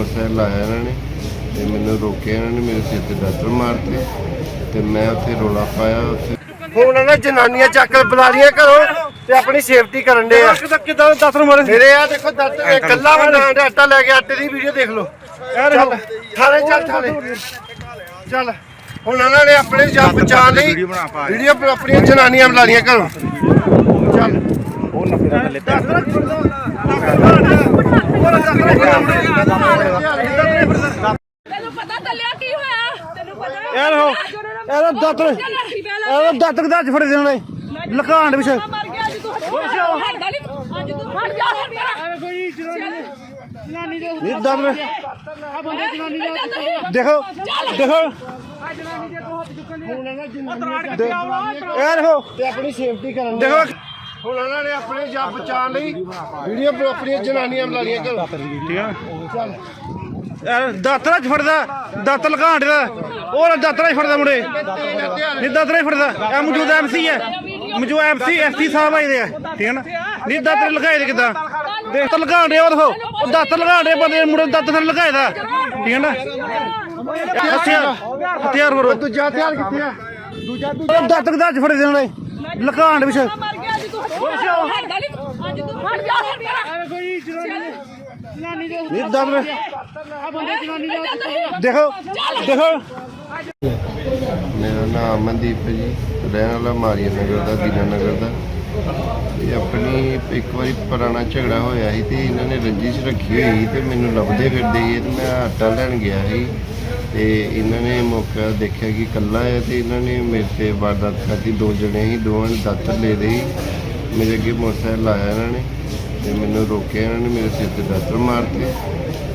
Motorcycle ਲਾਇਆ ਇਹਨਾਂ ਨੇ ਤੇ ਮੈਨੂੰ ਰੋਕਿਆ ਇਹਨਾਂ ਨੇ ਮੇਰੇ ਸਿਰ ਤੇ ਦਾਤਰ ਮਾਰਤੇ ਤੇ ਮੈਂ ਉੱਥੇ ਰੋਲਾ ਪਾਇਆ ਉੱਥੇ। ਹੁਣ ਇਹਨਾਂ ਜਨਾਨੀਆਂ ਚੱਕ ਕੇ ਬੁਲਾ ਲੀਆਂ ਘਰੋਂ ਤੇ ਆਪਣੀ ਸੇਫਟੀ ਕਰਨ ਦੇ ਆ। ਕਿਦਾਂ ਦਾਤਰ ਮਾਰੇ ਮੇਰੇ ਆ ਦੇਖੋ ਦਾਤਰ ਇਹ ਕੱਲਾ ਬੰਦਾ ਆਟਾ ਲੈ ਕੇ ਆਟੇ ਦੀ ਵੀਡੀਓ ਦੇਖ ਲਓ। ਚੱਲ ਥਾਣੇ ਚੱਲ ਥਾਣੇ ਚੱਲ ਹੁਣ ਇਹਨਾਂ ਨੇ ਆਪਣੇ ਜਾਨ ਬਚਾਉਣ ਲਈ ਵੀਡੀਓ ਆਪਣੀਆਂ ਜਨਾਨੀਆਂ ਬੁਲਾ ਲੀਆਂ ਘਰੋਂ। ਚੱਲ। ਤੈਨੂੰ ਪਤਾ ਚੱਲਿਆ ਕੀ ਹੋਇਆ? ਤੈਨੂੰ ਪਤਾ? ਯਾਰ ਹੋ ਇਹਦਾ ਦਾਤਰ ਇਹਦਾ ਦਾਤਰ ਦਾ ਫੜ ਦੇਣ ਲੈ ਲਕਾਂਡ ਵਿੱਚ ਮਰ ਗਿਆ ਅੱਜ ਤੂੰ ਹਟਦਾ ਨਹੀਂ ਅੱਜ ਤੂੰ ਹਟ ਜਾ ਨਹੀਂ ਦਾਤਰ ਦੇਖੋ ਦੇਖੋ। ਯਾਰ ਹੋ ਤੇ ਆਪਣੀ ਸੇਫਟੀ ਕਰਨ ਦੇ ਦੇਖੋ ਹੁਣ ਇਹਨਾਂ ਨੇ ਆਪਣੇ ਜਾਨ ਬਚਾਉਣ ਲਈ ਵੀਡੀਓ ਆਪਣੀਆਂ ਜਨਾਨੀਆਂ ਬੁਲਾ ਘਰੋਂ ਠੀਕ ਹੈ ਚੱਲ ਯਾਰ ਦਾਤਰਾ ਚ ਫੜਦਾ? ਦਾਤਰ ਲਕਾਂਡ ਦਾ ਉਹ ਦਾਤਰਾ ਹੀ ਫੜਦਾ ਮੁੰਡੇ? ਨਹੀਂ ਦਾਤਰਾ ਹੀ ਫੜਦਾ? ਇਹ ਮੌਜੂਦਾ ਐਮਸੀ ਹੈ। ਮੌਜੂਦਾ ਐਮਸੀ ਐਸਪੀ ਸਾਹਿਬ ਆਏ ਦੇ ਆ। ਠੀਕ ਹੈ ਨਾ? ਨਹੀਂ ਦਾਤਰ ਲਗਾਏ ਦੇ ਕਿਦਾਂ? ਦੇਖ ਤਾਂ ਲਗਾਣ ਦੇ ਉਹ ਦੇਖੋ ਉਹ ਦਾਤਰ ਲਗਾਣ ਦੇ ਬੰਦੇ ਮੁੰਡੇ ਨੂੰ ਦਾਤਰ ਲਗਾਏ ਦਾ। ਠੀਕ ਹੈ ਨਾ? ਹਥਿਆਰ ਹਥਿਆਰ ਫੜੋ। ਦੂਜਾ ਹਥਿਆਰ ਕਿੱਥੇ ਆ? ਉਹ ਦਾਤਰ ਦਾ ਚ ਫੜੇ ਦੇਣ ਲੈ ਲਕਾਂਡ ਵਿੱਚ ਮਰ। ਦੇਖੋ ਦੇਖੋ। ਨਾਮ ਅਮਨਦੀਪ ਹੈ ਜੀ। ਰਹਿਣ ਵਾਲਾ ਮਾਰੀਆ ਨਗਰ ਦਾ ਦੀਨਾ ਨਗਰ ਦਾ। ਇਹ ਆਪਣੀ ਇੱਕ ਵਾਰੀ ਪੁਰਾਣਾ ਝਗੜਾ ਹੋਇਆ ਸੀ ਤੇ ਇਹਨਾਂ ਨੇ ਰੰਜਿਸ਼ ਰੱਖੀ ਹੋਈ ਸੀ ਤੇ ਮੈਨੂੰ ਲੱਭਦੇ ਫਿਰਦੇ ਸੀ ਤੇ ਮੈਂ ਆਟਾ ਲੈਣ ਗਿਆ ਸੀ। ਤੇ ਇਹਨਾਂ ਨੇ ਮੌਕਾ ਦੇਖਿਆ ਕਿ ਕੱਲਾ ਹੈ ਤੇ ਇਹਨਾਂ ਨੇ ਮੇਰੇ ਤੇ ਵਾਰਦਾਤ ਕਰਤੀ। ਦੋ ਜਣੇ ਸੀ ਦੋਵਾਂ ਨੇ ਦਾਤਰ ਲੈ ਲਈ ਮੇਰੇ ਅੱਗੇ ਮੋਟਰਸਾਈਕਲ ਲਾਇਆ ਇਹਨਾਂ ਨੇ ਤੇ ਮੈਨੂੰ ਰੋਕਿਆ ਇਹਨਾਂ ਨੇ, ਮੇਰੇ ਸਿਰ ਤੇ ਦਾਤਰ ਮਾਰਤੇ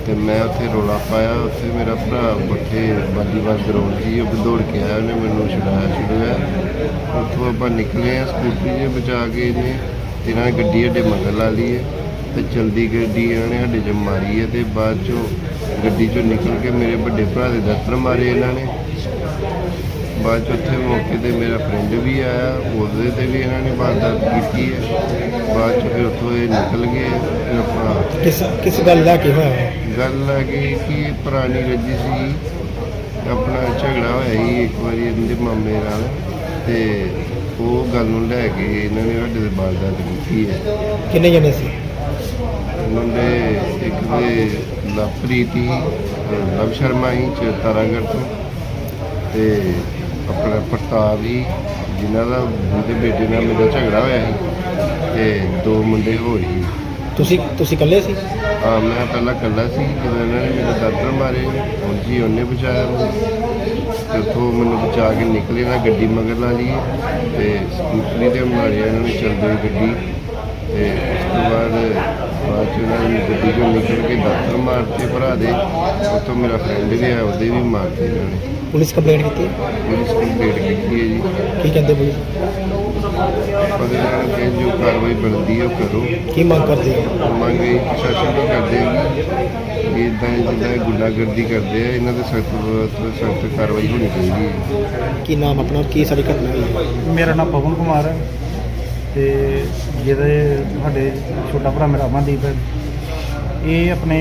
ਤੇ ਮੈਂ ਉੱਥੇ ਰੋਲਾ ਪਾਇਆ, ਉੱਥੇ ਮੇਰਾ ਭਰਾ ਉੱਥੇ ਵਾਲੀਬਾਲ ਗਰਾਊਂਡ ਸੀ ਉਹ ਦੌੜ ਕੇ ਆਇਆ, ਉਹਨੇ ਮੈਨੂੰ ਛੁਡਾਇਆ ਛੁਡਾਇਆ। ਉੱਥੋਂ ਆਪਾਂ ਨਿਕਲੇ ਆ ਸਕੂਟੀ 'ਚ ਬਚਾ ਕੇ ਇਹਨੇ ਤੇ ਇਹਨਾਂ ਨੇ ਗੱਡੀ ਅੱਡੇ ਮਗਰ ਲਾ ਲਈ ਹੈ ਤੇ ਚਲਦੀ ਗੱਡੀ ਇਹਨਾਂ ਨੇ ਸਾਡੇ 'ਚ ਮਾਰੀ ਹੈ ਤੇ ਬਾਅਦ 'ਚੋਂ ਗੱਡੀ 'ਚੋਂ ਨਿਕਲ ਕੇ ਮੇਰੇ ਵੱਡੇ ਭਰਾ ਦੇ ਦਾਤਰ ਮਾਰੇ ਇਹਨਾਂ ਨੇ। ਬਾਅਦ 'ਚ ਉੱਥੇ ਮੌਕੇ ਤੇ ਮੇਰਾ ਫਰੈਂਡ ਵੀ ਆਇਆ ਉਹਦੇ ਤੇ ਵੀ ਇਹਨਾਂ ਨੇ ਵਾਰਦਾਤ ਕੀਤੀ ਹੈ। ਬਾਅਦ 'ਚ ਫਿਰ ਉੱਥੋਂ ਇਹ ਨਿਕਲ ਗਏ ਫਿਰ ਆਪਣਾ ਕਿਸ ਕਿਸ ਗੱਲ ਦਾ ਕੀ ਹੋਇਆ? ਗੱਲ ਆ ਗਈ ਕਿ ਇਹ ਪੁਰਾਣੀ ਰੱਜੀ ਸੀ ਆਪਣਾ ਝਗੜਾ ਹੋਇਆ ਸੀ ਇੱਕ ਵਾਰੀ ਇਹਦੇ ਮਾਮੇ ਨਾਲ ਤੇ ਉਹ ਗੱਲ ਨੂੰ ਲੈ ਕੇ ਇਹਨਾਂ ਨੇ ਸਾਡੇ ਦੇ ਵਾਰਦਾਤ ਕੀਤੀ ਹੈ। ਕਿੰਨੇ ਜਣੇ ਸੀ? ਮੁੰਡੇ ਇੱਕ ਦੇ ਲਵਪ੍ਰੀਤ ਲਵ ਸ਼ਰਮਾ ਹੀ ਚ ਤਾਰਾਗੜ੍ਹ ਤੋਂ ਤੇ ਆਪਣਾ ਪ੍ਰਤਾਪ ਹੀ ਜਿਨ੍ਹਾਂ ਦਾ ਉਹਦੇ ਬੇਟੇ ਨਾਲ ਮੇਰਾ ਝਗੜਾ ਹੋਇਆ ਸੀ ਤੇ ਦੋ ਮੁੰਡੇ ਹੋਰ ਸੀ। ਤੁਸੀਂ ਤੁਸੀਂ ਇਕੱਲੇ ਸੀ? ਹਾਂ ਮੈਂ ਪਹਿਲਾਂ ਇਕੱਲਾ ਸੀ ਜਦੋਂ ਇਹਨਾਂ ਨੇ ਮੇਰੇ ਦਾਤਰ ਮਾਰੇ ਹੁਣ ਜੀ ਉਹਨੇ ਬਚਾਇਆ ਮੈਨੂੰ। ਤੇ ਉੱਥੋਂ ਮੈਨੂੰ ਬਚਾ ਕੇ ਨਿਕਲੇ ਨਾ ਗੱਡੀ ਮਗਰ ਲਾ ਲਈ ਤੇ ਸਕੂਟਰੀ ਤੇ ਮਾਰਿਆ ਇਹਨਾਂ ਨੇ ਚੱਲਦੀ ਗੱਡੀ। ਤੇ ਉਸ ਤੋਂ ਬਾਅਦ ਬਾਅਦ ਚ ਉਹਨਾਂ ਨੇ ਗੱਡੀ ਚੋਂ ਨਿਕਲ ਕੇ ਦਾਤਰ ਮਾਰਤੇ ਭਰਾ ਦੇ ਉੱਥੋਂ ਮੇਰਾ ਫਰੈਂਡ ਵੀ ਆਇਆ ਉਹਦੇ ਵੀ ਮਾਰਤੇ ਇਹਨਾਂ ਨੇ। ਪੁਲਿਸ ਕੰਪਲੇਂਟ ਕੀਤੀ ਪੁਲਿਸ ਕੰਪਲੀਟ ਕੀਤੀ ਹੈ ਜੀ। ਕੀ ਕਹਿੰਦੇ ਪੁਲਿਸ? ਉਹਦੇ ਨਾਲ ਕਿ ਜੋ ਕਾਰਵਾਈ ਬਣਦੀ ਹੈ ਉਹ ਕਰੋ। ਕੀ ਮੰਗ ਕਰਦੇ ਹੋ? ਮੰਗ ਇਹ ਪ੍ਰਸ਼ਾਸਨ ਤੋਂ ਕਰਦੇ ਹਾਂ ਕਿ ਇਦਾਂ ਜਿੱਦਾਂ ਗੁੰਡਾਗਰਦੀ ਕਰਦੇ ਆ ਇਹਨਾਂ ਦੇ ਸਖਤ ਤੋਂ ਸਖਤ ਕਾਰਵਾਈ ਹੋਣੀ ਚਾਹੀਦੀ ਹੈ। ਕੀ ਨਾਮ ਆਪਣਾ ਕੀ ਸਾਰੀ ਘਟਨਾ ਹੋਈ? ਹੈ? ਮੇਰਾ ਨਾਮ ਪਵਨ ਕੁਮਾਰ ਹੈ। ਤੇ ਜਿਹਦੇ ਸਾਡੇ ਛੋਟਾ ਭਰਾ ਮੇਰਾ ਅਮਨਦੀਪ ਹੈ, ਇਹ ਆਪਣੇ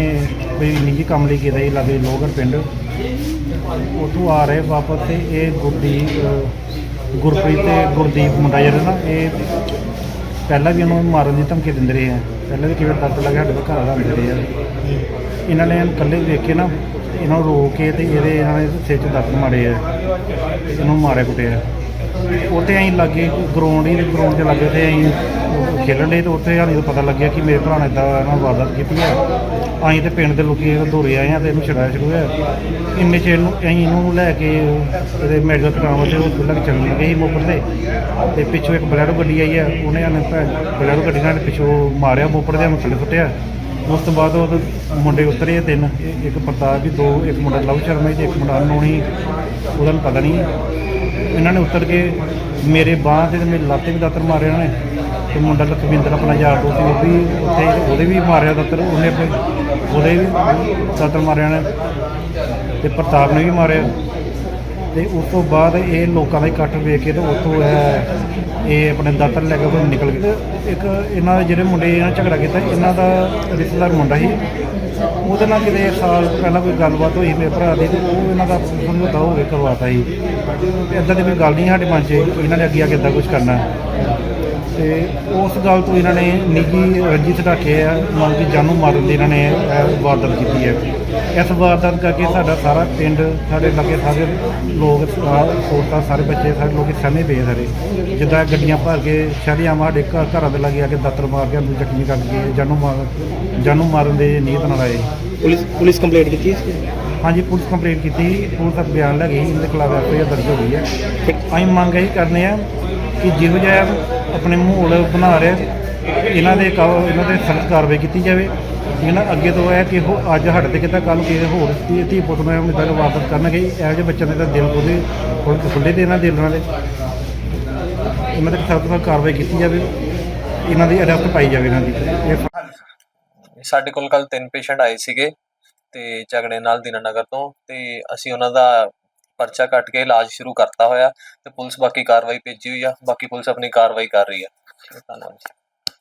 ਕੋਈ ਨਿੱਜੀ ਕੰਮ ਲਈ ਗਿਆ ਸੀ ਲਾਗੇ ਲੋਗਰ ਪਿੰਡ। ਉੱਥੋਂ ਆ ਰਹੇ ਵਾਪਸ ਤੇ ਇਹ ਗੁਰਦੀਪ ਗੁਰਪ੍ਰੀਤ ਤੇ ਗੁਰਦੀਪ ਮੁੰਡਾ ਜਿਹੜਾ ਨਾ, ਇਹ ਪਹਿਲਾਂ ਵੀ ਉਹਨੂੰ ਮਾਰਨ ਦੀ ਧਮਕੀ ਦਿੰਦੇ ਰਹੇ ਆ। ਪਹਿਲਾਂ ਵੀ ਕਿਵੇਂ ਦਰਦ ਲੱਗਾ, ਸਾਡੇ ਕੋਲ ਘਰ ਆਉਂਦੇ ਰਹੇ ਆ। ਇਹਨਾਂ ਨੇ ਇਕੱਲੇ ਵੇਖ ਕੇ ਨਾ, ਇਹਨਾਂ ਨੂੰ ਰੋਕ ਕੇ ਤੇ ਇਹਦੇ ਇਹਨਾਂ ਨੇ ਸਿਰ 'ਚ ਦਰਦ ਮਾਰੇ ਆ, ਇਹਨੂੰ ਮਾਰਿਆ ਕੁੱਟਿਆ। ਉੱਥੇ ਅਸੀਂ ਲੱਗੇ ਗਰਾਊਂਡ ਹੀ ਗਰਾਊਂਡ 'ਚ ਲੱਗੇ ਤੇ ਅਸੀਂ ਖੇਲਣ ਦੇ ਤੇ ਉੱਥੇ ਸਾਨੂੰ ਪਤਾ ਲੱਗਿਆ ਕਿ ਮੇਰੇ ਭਰਾ ਨੇ ਇਦਾਂ ਇਹਨਾਂ ਵਾਰਦਾਤ ਕੀਤੀ ਹੈ ਅਸੀਂ ਤੇ ਪਿੰਡ ਦੇ ਲੋਕੀ ਦੌੜੇ ਆਏ ਆ ਤੇ ਇਹਨੂੰ ਛਡਾਇਆ ਸ਼ੁਰੂ ਹੋਇਆ। ਇੰਨੇ ਚਿਰ ਨੂੰ ਅਸੀਂ ਇਹਨੂੰ ਲੈ ਕੇ ਇਹਦੇ ਮੈਡੀਕਲ ਕਰਾਉਣ ਤੇ ਉਹ ਲੱਗ ਚੱਲ ਗਏ ਸੀ ਮੋਪਰ ਤੇ। ਤੇ ਪਿੱਛੋਂ ਇੱਕ ਬਲੈਰੋ ਗੱਡੀ ਆਈ ਆ, ਉਹਨੇ ਆਨੇ ਬਲੈਰੋ ਗੱਡੀ ਨਾਲ ਪਿੱਛੋਂ ਮਾਰਿਆ ਮੋਪਰ ਦੇ ਨੂੰ ਸੁੱਟਿਆ। ਉਸ ਤੋਂ ਬਾਅਦ ਉਹ ਮੁੰਡੇ ਉਤਰੇ ਤਿੰਨ, ਇੱਕ ਪ੍ਰਤਾਪ ਵੀ ਦੋ, ਇੱਕ ਮੁੰਡਾ ਲਵ ਸ਼ਰਮਾ ਜੀ ਤੇ ਇੱਕ ਮੁੰਡਾ ਅਨਨੋਨੀ ਉਹਦਾ ਪਤਾ ਨਹੀਂ। ਇਹਨਾਂ ਨੇ ਉਤਰ ਕੇ ਮੇਰੇ ਬਾਂਹ ਤੇ ਤੇ ਮੇਰੀ ਲੱਤ ਤੇ ਵੀ ਦਾਤਰ ਮਾਰਿਆ ਉਹਨੇ ਤੇ ਮੁੰਡਾ ਲਖਵਿੰਦਰ ਆਪਣਾ ਯਾਰ ਦੋਸਤ ਸੀ, ਉਹ ਵੀ ਉੱਥੇ ਉਹਦੇ ਵੀ ਮਾਰਿਆ ਦਾਤਰ, ਉਹਨੇ ਆਪਣੇ ਉਹਦੇ ਵੀ ਦਾਤਰ ਮਾਰਿਆ ਨੇ। ਤੇ ਪ੍ਰਤਾਪ ਨੇ ਵੀ ਮਾਰਿਆ। ਤੇ ਉਸ ਤੋਂ ਬਾਅਦ ਇਹ ਲੋਕਾਂ ਦਾ ਇਕੱਠ ਵੇਖ ਕੇ ਤੇ ਉੱਥੋਂ ਇਹ ਇਹ ਆਪਣੇ ਦਾਤਰ ਲੈ ਕੇ ਉਹ ਨਿਕਲ ਗਏ। ਤੇ ਇੱਕ ਇਹਨਾਂ ਦੇ ਜਿਹੜੇ ਮੁੰਡੇ ਇਹਨਾਂ ਝਗੜਾ ਕੀਤਾ, ਇਹਨਾਂ ਦਾ ਰਿਸ਼ਤੇਦਾਰ ਮੁੰਡਾ ਸੀ। ਉਹਦੇ ਨਾਲ ਕਿਤੇ ਸਾਲ ਪਹਿਲਾਂ ਕੋਈ ਗੱਲਬਾਤ ਹੋਈ, ਮੇਰੇ ਭਰਾ ਦੀ, ਤੇ ਉਹ ਇਹਨਾਂ ਦਾ ਸਮਝੌਤਾ ਹੋ ਕੇ ਕਰਵਾਤਾ ਸੀ ਤੇ ਇਦਾਂ ਦੀ ਕੋਈ ਗੱਲ ਨਹੀਂ ਸਾਡੇ ਮਨ 'ਚ ਇਹਨਾਂ ਨੇ ਅੱਗੇ ਆ ਕੇ ਇਦਾਂ ਕੁਝ ਕਰਨਾ। ਤੇ ਉਸ ਗੱਲ ਤੋਂ ਇਹਨਾਂ ਨੇ ਨਿੱਜੀ ਰੰਜਿਤ ਰੱਖੇ ਆ ਮਤਲਬ ਕਿ ਜਾਨੋਂ ਮਾਰਨ ਦੀ ਇਹਨਾਂ ਨੇ ਇਹ ਵਾਰਦਾਤ ਕੀਤੀ ਹੈ। ਇਸ ਵਾਰਦਾਤ ਕਰਕੇ ਸਾਡਾ ਸਾਰਾ ਪਿੰਡ ਸਾਡੇ ਲਾਗੇ ਸਾਰੇ ਲੋਕ ਸੋਤਾ ਸਾਰੇ ਬੱਚੇ ਸਾਰੇ ਲੋਕ ਸਹਿਮੇ ਪਏ ਸਾਰੇ। ਜਿੱਦਾਂ ਗੱਡੀਆਂ ਭਰ ਕੇ ਸ਼ਹਿਰੀਆਂ ਸਾਡੇ ਘਰ- ਘਰਾਂ ਦੇ ਲਾਗੇ ਆ ਕੇ ਦਾਤਰ ਮਾਰ ਕੇ ਅੰਦਰ ਜ਼ਖਮੀ ਕਰ ਗਏ ਜਾਨੋਂ ਮਾਰ ਜਾਨੋਂ ਮਾਰਨ ਦੇ ਨੀਅਤ ਨਾਲ ਆਏ। ਪੁਲਿਸ ਪੁਲਿਸ ਕੰਪਲੇਂਟ ਕੀਤੀ ਇਸ ਦੀ? ਹਾਂਜੀ ਪੁਲਿਸ ਕੰਪਲੇਂਟ ਕੀਤੀ ਪੁਲਿਸ ਦਾ ਬਿਆਨ ਲੈ ਗਈ ਇਹਦੇ ਖਿਲਾਫ ਐਫਆਈਆਰ ਦਰਜ ਹੋ ਗਈ ਹੈ। ਅਸੀਂ ਮੰਗ ਇਹੀ ਕਰਨੇ ਆ ਕਿ ਜਿਹੋ ਜਿਹਾ ਆਪਣੇ ਮਾਹੌਲ ਬਣਾ ਰਿਹਾ ਇਹਨਾਂ ਦੇ ਕਾ- ਇਹਨਾਂ ਦੇ ਸਖਤ ਕਾਰਵਾਈ ਕੀਤੀ ਜਾਵੇ। ਇਹਨਾਂ ਅੱਗੇ ਤੋਂ ਇਹ ਕਿ ਉਹ ਅੱਜ ਸਾਡੇ ਤੇ ਕਿਤਾ ਕੱਲ ਕਿਸੇ ਹੋਰ ਧੀ ਧੀ ਪੁੱਤ ਨੂੰ ਐਵੇਂ ਤਾਂ ਵਾਪਸ ਕਰਨਗੇ। ਇਹੋ ਜਿਹੇ ਬੱਚਿਆਂ ਦੇ ਤਾਂ ਦਿਲ ਖੁੱਲੇ ਖੁੱਲੇ ਦੇ ਇਹਨਾਂ ਦਿਲਾਂ ਦੇ। ਇਹਨਾਂ ਤੇ ਸਖਤ ਤੋਂ ਕਾਰਵਾਈ ਕੀਤੀ ਜਾਵੇ। ਇਹਨਾਂ ਦੀ ਅਰੈਸਟ ਪਾਈ ਜਾਵੇ ਇਹਨਾਂ ਦੀ। ਸਾਡੇ ਕੋਲ ਕੱਲ ਤਿੰਨ ਪੇਸ਼ੈਂਟ ਆਏ ਸੀਗੇ ਤੇ ਝਗੜੇ ਨਾਲ ਦੀਨਾਨਗਰ ਤੋਂ ਤੇ ਅਸੀਂ ਉਹਨਾਂ ਦਾ ਪਰਚਾ ਕੱਟ ਕੇ ਇਲਾਜ ਸ਼ੁਰੂ ਕਰਤਾ ਹੋਇਆ ਤੇ ਪੁਲਿਸ ਬਾਕੀ ਕਾਰਵਾਈ ਭੇਜੀ ਹੋਈ ਆ, ਬਾਕੀ ਪੁਲਿਸ ਆਪਣੀ ਕਾਰਵਾਈ ਕਰ ਰਹੀ ਆ। ਧੰਨਵਾਦ ਜੀ।